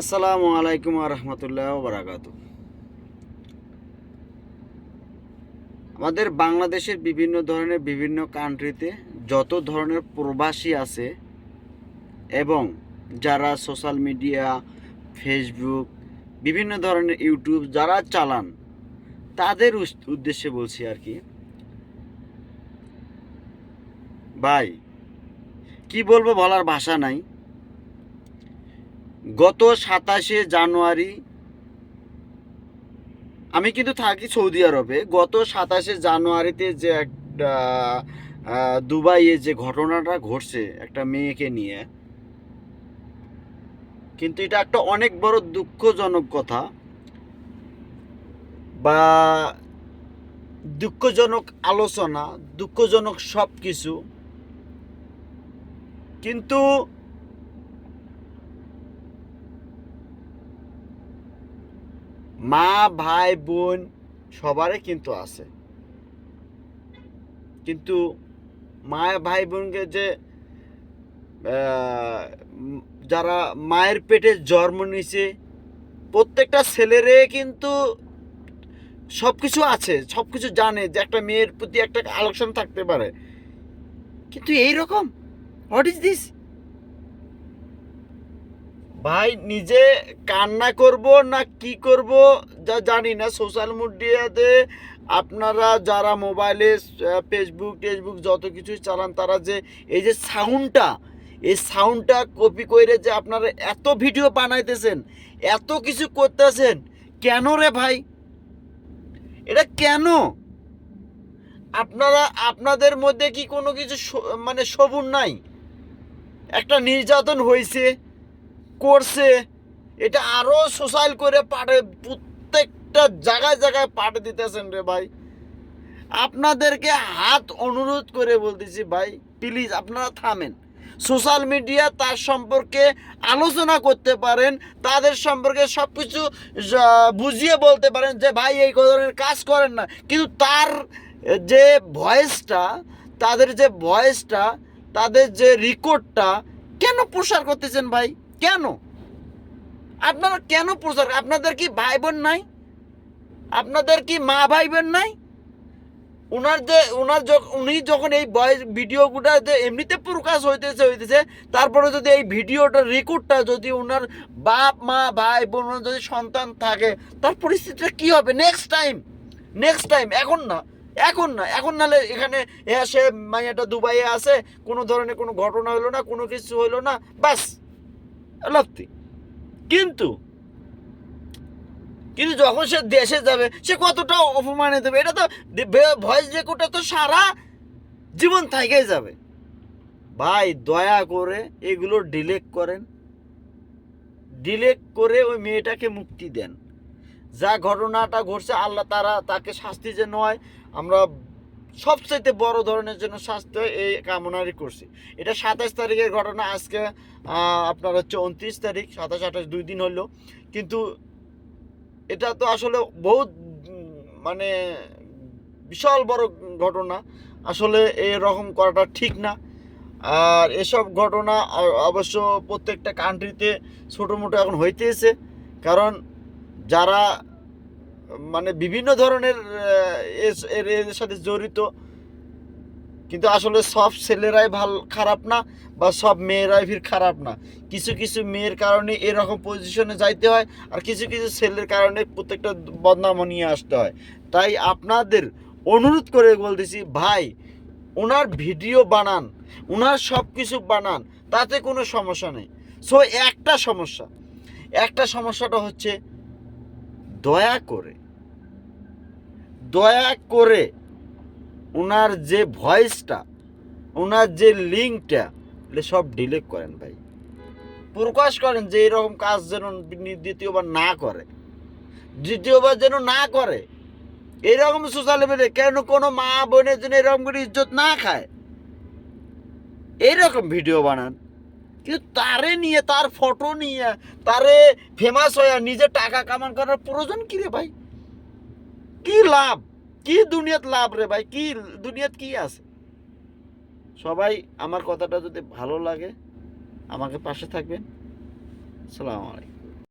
আসসালামু আলাইকুম রহমতুল্লাহ বারাকাতু আমাদের বাংলাদেশের বিভিন্ন ধরনের বিভিন্ন কান্ট্রিতে যত ধরনের প্রবাসী আছে এবং যারা সোশ্যাল মিডিয়া, ফেসবুক, বিভিন্ন ধরনের ইউটিউব যারা চালান, তাদের উদ্দেশ্যে বলছি আর কি, ভাই, কি বলব বলার ভাষা নাই। গত সাতাশে জানুয়ারি, আমি কিন্তু থাকি সৌদি আরবে, গত সাতাশে জানুয়ারিতে যে একটা দুবাইয়ে যে ঘটনাটা ঘটছে একটা মেয়েকে নিয়ে, কিন্তু এটা একটা অনেক বড় দুঃখজনক কথা বা দুঃখজনক আলোচনা, দুঃখজনক সব কিছু কিন্তু মা, ভাই, বোন সবারই কিন্তু আছে। কিন্তু মা, ভাই, বোনকে যে যারা মায়ের পেটে জন্ম নিছে প্রত্যেকটা ছেলেরে কিন্তু সব কিছু আছে সব কিছু জানে যে একটা মেয়ের প্রতি একটা আলোচনা থাকতে পারে। কিন্তু এই রকম হোয়াট ইজ দিস ভাই, নিজে কান্না করব না কি করব? যা জানি না সোশ্যাল মিডিয়াতে আপনারা যারা মোবাইলে ফেসবুক টেসবুক যত কিছু চালান, তারা যে এই যে সাউন্ডটা এই সাউন্ডটা কপি করে যে আপনারা এত ভিডিও বানাইতেছেন, এত কিছু করতেছেন, কেন রে ভাই? এটা কেন? আপনারা, আপনাদের মধ্যে কি কোনো কিছু মানে সবুর নাই? একটা নির্যাতন হয়েছে করছে। এটা আরও সোশ্যাল করে পাঠে প্রত্যেকটা জায়গায় জায়গায় পাঠে দিতেছেন রে ভাই। আপনাদেরকে হাত অনুরোধ করে বলতেছি ভাই প্লিজ আপনারা থামেন। সোশ্যাল মিডিয়া তার সম্পর্কে আলোচনা করতে পারেন, তাদের সম্পর্কে সব কিছু বুঝিয়ে বলতে পারেন যে ভাই এই ধরনের কাজ করেন না। কিন্তু তার যে ভয়েসটা তাদের যে ভয়েসটা তাদের যে রেকর্ডটা কেন প্রসার করতেছেন ভাই? কেন? আপনারা কেন প্রচার আপনাদের কি ভাই বোন নাই? আপনাদের কি মা ভাই বোন নাই? ওনার যে ওনার উনি যখন এই বয়স ভিডিওগুলো যে এমনিতে প্রকাশ হইতেছে হইতেছে, তারপরে যদি এই ভিডিওটা রেকর্ডটা যদি ওনার বাপ, মা ভাই বোন যদি সন্তান থাকে, তার পরিস্থিতিটা কি হবে? নেক্সট টাইম নেক্সট টাইম এখন না। এখন না। এখন নালে এখানে এসে মাইয়াটা দুবাইয়ে আছে, কোনো ধরনের কোনো ঘটনা হলো না, কোনো কিছু হলো না, বাস। লাফতি। কিন্তু কিন্তু যখন সে দেশে যাবে, সে কতটা অপমানে দেবে? এটা তো ভয়েস রেকর্ডটা তো সারা জীবন থেকেই যাবে। ভাই, দয়া করে এগুলো ডিলেট করেন। ডিলেট করে ওই মেয়েটাকে মুক্তি দেন। যা ঘটনাটা ঘটছে, আল্লাহ তারা তাকে শাস্তি যে নয়, আমরা সবচাইতে বড় ধরনের জন্য হয় এই কামনারই করছি। এটা সাতাশ তারিখের ঘটনা, আজকে আপনার হচ্ছে উনত্রিশ তারিখ, সাতাশ, আঠাশ দুই দিন হলো। কিন্তু এটা তো আসলে বহুত মানে বিশাল বড় ঘটনা। আসলে এরকম করাটা ঠিক না। আর এসব ঘটনা অবশ্য প্রত্যেকটা কান্ট্রিতে ছোটো মোটো এখন হইতেছে। কারণ যারা মানে বিভিন্ন ধরনের এর সাথে জড়িত। কিন্তু আসলে সব ছেলেরাই ভালো, খারাপ না বা সব মেয়েরাই ফির খারাপ না। কিছু কিছু মেয়ের কারণে এরকম পজিশনে যাইতে হয় আর কিছু কিছু ছেলের কারণে প্রত্যেকটা বদনাম নিয়ে আসতে হয়। তাই আপনাদের অনুরোধ করে বলতেছি, ভাই, ওনার ভিডিও বানান, ওনার সব কিছু বানান, তাতে কোনো সমস্যা নেই। সো একটা সমস্যা, একটা সমস্যাটা হচ্ছে দয়া করে দয়া করে ওনার যে ভয়েসটা ওনার যে লিঙ্কটা, এগুলো সব ডিলিট করেন ভাই। প্রকাশ করেন যে এরকম কাজ যেন দ্বিতীয়বার না করে। দ্বিতীয়বার যেন না করে। এরকম সোশ্যাল মিডিয়া কেন কোনো মা বোনের জন্য এরকম করে ইজ্জত না খায়? এইরকম ভিডিও বানান। কিন্তু তারে নিয়ে, তার ফটো নিয়ে, তারে ফেমাস হয়ে নিজে টাকা কামান করার প্রয়োজন কি রে ভাই? কি লাভ? কি দুনিয়াত লাভ রে ভাই? কি, দুনিয়াত কি আছে? সবাই, আমার কথাটা যদি ভালো লাগে, আমাকে পাশে থাকবেন। সালাম আলাইকুম।